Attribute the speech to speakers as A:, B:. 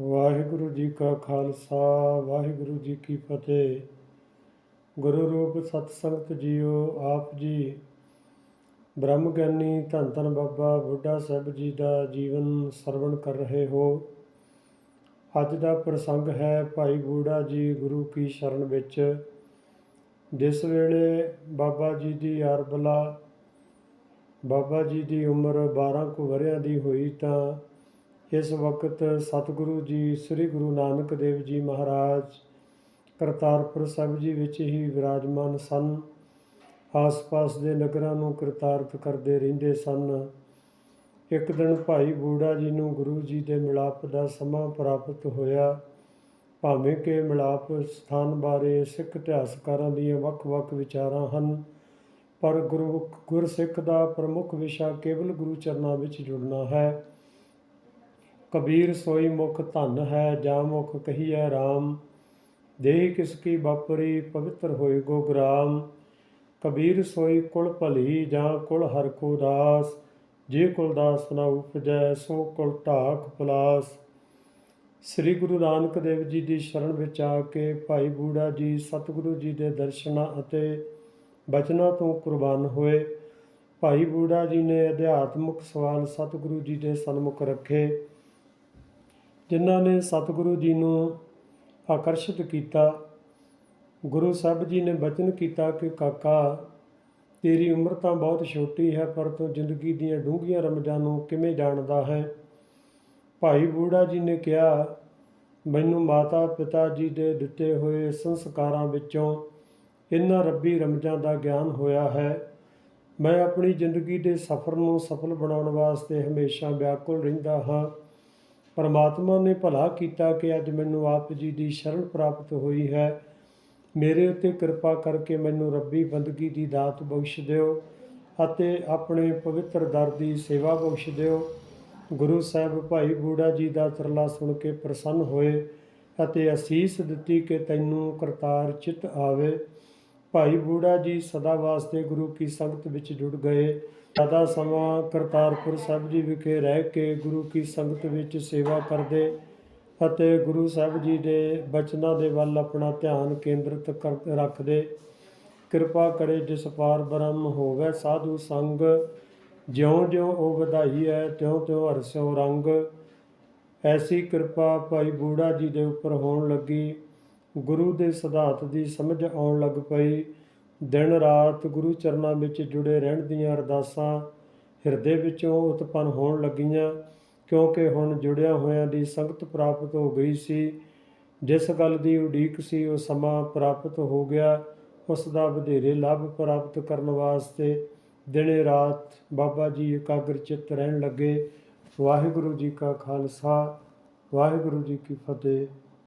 A: ਵਾਹਿਗੁਰੂ ਜੀ ਕਾ ਖਾਲਸਾ, ਵਾਹਿਗੁਰੂ ਜੀ ਕੀ ਫਤਿਹ। ਗੁਰੂ ਰੂਪ ਸਤਸੰਗਤ ਜੀਓ, ਆਪ ਜੀ। ਬ੍ਰਹਮ ਗਿਆਨੀ ਧੰਨ ਧੰਨ ਬਾਬਾ ਬੁੱਢਾ ਸਾਹਿਬ ਜੀ ਦਾ ਜੀਵਨ ਸਰਵਣ ਕਰ ਰਹੇ ਹੋ। ਅੱਜ ਦਾ ਪ੍ਰਸੰਗ ਹੈ ਭਾਈ ਬੂੜਾ ਜੀ ਗੁਰੂ ਕੀ ਸ਼ਰਨ ਵਿੱਚ। ਜਿਸ ਵੇਲੇ ਬਾਬਾ ਜੀ ਦੀ ਅਰਬਲਾ ਬਾਬਾ ਜੀ ਦੀ ਉਮਰ 12 ਕੁ ਵਰਿਆਂ ਦੀ ਹੋਈ ਤਾਂ ਇਸ ਵਕਤ ਸਤਿਗੁਰੂ ਜੀ, ਸ੍ਰੀ ਗੁਰੂ ਨਾਨਕ ਦੇਵ ਜੀ ਮਹਾਰਾਜ, ਕਰਤਾਰਪੁਰ ਸਾਹਿਬ ਜੀ ਵਿੱਚ ਹੀ ਵਿਰਾਜਮਾਨ ਸਨ। ਆਸ-ਪਾਸ ਦੇ ਨਗਰਾਂ ਨੂੰ ਕਰਤਾਰਤ ਕਰਦੇ ਰਹਿੰਦੇ ਸਨ। ਇੱਕ ਦਿਨ ਭਾਈ ਬੂੜਾ ਜੀ ਨੂੰ ਗੁਰੂ ਜੀ ਦੇ ਮਿਲਾਪ ਦਾ ਸਮਾਂ ਪ੍ਰਾਪਤ ਹੋਇਆ। ਭਾਵੇਂ ਕਿ ਮਿਲਾਪ ਸਥਾਨ ਬਾਰੇ ਸਿੱਖ ਇਤਿਹਾਸਕਾਰਾਂ ਦੀਆਂ ਵੱਖ-ਵੱਖ ਵਿਚਾਰਾਂ ਹਨ, ਪਰ ਗੁਰੂ ਗੁਰਸਿੱਖ ਦਾ ਪ੍ਰਮੁੱਖ ਵਿਸ਼ਾ ਕੇਵਲ ਗੁਰੂ ਚਰਨਾਂ ਵਿੱਚ ਜੁੜਨਾ ਹੈ। ਕਬੀਰ ਸੋਈ ਮੁਖ ਧਨ ਹੈ, ਜਾ ਮੁਖ ਕਹੀਐ RAM ਦੇਹ ਕਿਸ ਕੀ ਬਾਪਰੀ ਪਵਿੱਤਰ ਹੋਏ ਗੋ ਗ੍ਰਾਮ ਕਬੀਰ ਸੋਈ ਕੁਲ ਭਲੀ, ਜਾਂ ਕੁਲ ਹਰ ਕੋ ਦਾਸ। ਜੇ ਕੁਲ ਦਾਸ ਨਾ ਉਪਜੈ, ਸੋ ਕੁਲ ਢਾਕ ਪਲਾਸ। ਸ੍ਰੀ ਗੁਰੂ ਨਾਨਕ ਦੇਵ ਜੀ ਦੀ ਸ਼ਰਨ ਵਿੱਚ ਆ ਕੇ ਭਾਈ ਬੂੜਾ ਜੀ, ਸਤਿਗੁਰੂ ਜੀ ਦੇ ਦਰਸ਼ਨਾਂ ਅਤੇ ਬਚਨਾਂ ਤੋਂ ਕੁਰਬਾਨ ਹੋਏ। ਭਾਈ ਬੂੜਾ ਜੀ ਨੇ ਅਧਿਆਤਮਿਕ ਸਵਾਲ ਸਤਿਗੁਰੂ ਜੀ ਦੇ ਸਨਮੁਖ ਰੱਖੇ। ਜਿਨ੍ਹਾਂ ਨੇ ਸਤਿਗੁਰੂ ਜੀ ਨੂੰ ਆਕਰਸ਼ਿਤ ਕੀਤਾ, ਗੁਰੂ ਸਾਹਿਬ ਜੀ ਨੇ ਬਚਨ ਕੀਤਾ ਕਿ ਕਾਕਾ, ਤੇਰੀ ਉਮਰ ਤਾਂ ਬਹੁਤ ਛੋਟੀ ਹੈ, ਪਰ ਤੂੰ ਜ਼ਿੰਦਗੀ ਦੀਆਂ ਡੂੰਘੀਆਂ ਰਮਜਾਂ ਨੂੰ ਕਿਵੇਂ ਜਾਣਦਾ ਹੈ? ਭਾਈ ਬੂੜਾ ਜੀ ਨੇ ਕਿਹਾ, ਮੈਨੂੰ ਮਾਤਾ ਪਿਤਾ ਜੀ ਦੇ ਦਿੱਤੇ ਹੋਏ ਸੰਸਕਾਰਾਂ ਵਿੱਚੋਂ ਇਹਨਾਂ ਰੱਬੀ ਰਮਜਾਂ ਦਾ ਗਿਆਨ ਹੋਇਆ ਹੈ। ਮੈਂ ਆਪਣੀ ਜ਼ਿੰਦਗੀ ਦੇ ਸਫ਼ਰ ਨੂੰ ਸਫਲ ਬਣਾਉਣ ਵਾਸਤੇ ਹਮੇਸ਼ਾ ਵਿਆਕੁਲ ਰਹਿੰਦਾ ਹਾਂ। ਪਰਮਾਤਮਾ ਨੇ ਭਲਾ ਕੀਤਾ ਕਿ ਅੱਜ ਮੈਨੂੰ ਆਪ ਜੀ ਦੀ ਸ਼ਰਨ ਪ੍ਰਾਪਤ ਹੋਈ ਹੈ। ਮੇਰੇ ਉੱਤੇ ਕਿਰਪਾ ਕਰਕੇ ਮੈਨੂੰ ਰੱਬੀ ਬੰਦਗੀ ਦੀ ਦਾਤ ਬਖਸ਼ ਦਿਓ ਅਤੇ ਆਪਣੇ ਪਵਿੱਤਰ ਦਰ ਦੀ ਸੇਵਾ ਬਖਸ਼ ਦਿਓ। ਗੁਰੂ ਸਾਹਿਬ ਭਾਈ ਬੂੜਾ ਜੀ ਦਾ ਤਰਲਾ ਸੁਣ ਕੇ ਪ੍ਰਸੰਨ ਹੋਏ ਅਤੇ ਅਸੀਸ ਦਿੱਤੀ ਕਿ ਤੈਨੂੰ ਕਰਤਾਰ ਚਿਤ ਆਵੇ। ਭਾਈ ਬੂੜਾ ਜੀ ਸਦਾ ਵਾਸਤੇ ਗੁਰੂ ਕੀ ਸੰਗਤ ਵਿੱਚ ਜੁੜ ਗਏ। ਸਦਾ ਸਮਾਂ ਕਰਤਾਰਪੁਰ ਸਾਹਿਬ ਜੀ ਵਿਖੇ ਰਹਿ ਕੇ ਗੁਰੂ ਕੀ ਸੰਗਤ ਵਿੱਚ ਸੇਵਾ ਕਰਦੇ ਅਤੇ ਗੁਰੂ ਸਾਹਿਬ ਜੀ ਦੇ ਬਚਨਾਂ ਦੇ ਵੱਲ ਆਪਣਾ ਧਿਆਨ ਕੇਂਦਰਿਤ ਕਰ ਰੱਖਦੇ। ਕਿਰਪਾ ਕਰੇ ਜਿਸ ਪਾਰ ਬ੍ਰਹਮ ਹੋਵੇ, ਸਾਧੂ ਸੰਗ ਜਿਉਂ-ਜਿਉਂ ਉਹ ਵਧਾਈ ਹੈ, ਤਿਉਂ-ਤਿਉਂ ਹਰਸਿਓ ਰੰਗ। ਐਸੀ ਕਿਰਪਾ ਭਾਈ ਬੂੜਾ ਜੀ ਦੇ ਉੱਪਰ ਹੋਣ ਲੱਗੀ। ਗੁਰੂ ਦੇ ਸਿਧਾਂਤ ਦੀ ਸਮਝ ਆਉਣ ਲੱਗ ਪਈ। ਦਿਨ ਰਾਤ ਗੁਰੂ ਚਰਨਾਂ ਵਿੱਚ ਜੁੜੇ ਰਹਿਣ ਦੀਆਂ ਅਰਦਾਸਾਂ ਹਿਰਦੇ ਵਿੱਚੋਂ ਉਤਪੰਨ ਹੋਣ ਲੱਗੀਆਂ, ਕਿਉਂਕਿ ਹੁਣ ਜੁੜਿਆ ਹੋਇਆਂ ਦੀ ਸੰਗਤ ਪ੍ਰਾਪਤ ਹੋ ਗਈ ਸੀ। ਜਿਸ ਗੱਲ ਦੀ ਉਡੀਕ ਸੀ, ਉਹ ਸਮਾਂ ਪ੍ਰਾਪਤ ਹੋ ਗਿਆ। ਉਸ ਦਾ ਵਧੇਰੇ ਲਾਭ ਪ੍ਰਾਪਤ ਕਰਨ ਵਾਸਤੇ ਦਿਨੇ ਰਾਤ ਬਾਬਾ ਜੀ ਇਕਾਗਰ ਚਿੱਤ ਰਹਿਣ ਲੱਗੇ। ਵਾਹਿਗੁਰੂ ਜੀ ਕਾ ਖਾਲਸਾ, ਵਾਹਿਗੁਰੂ ਜੀ ਕੀ ਫਤਿਹ।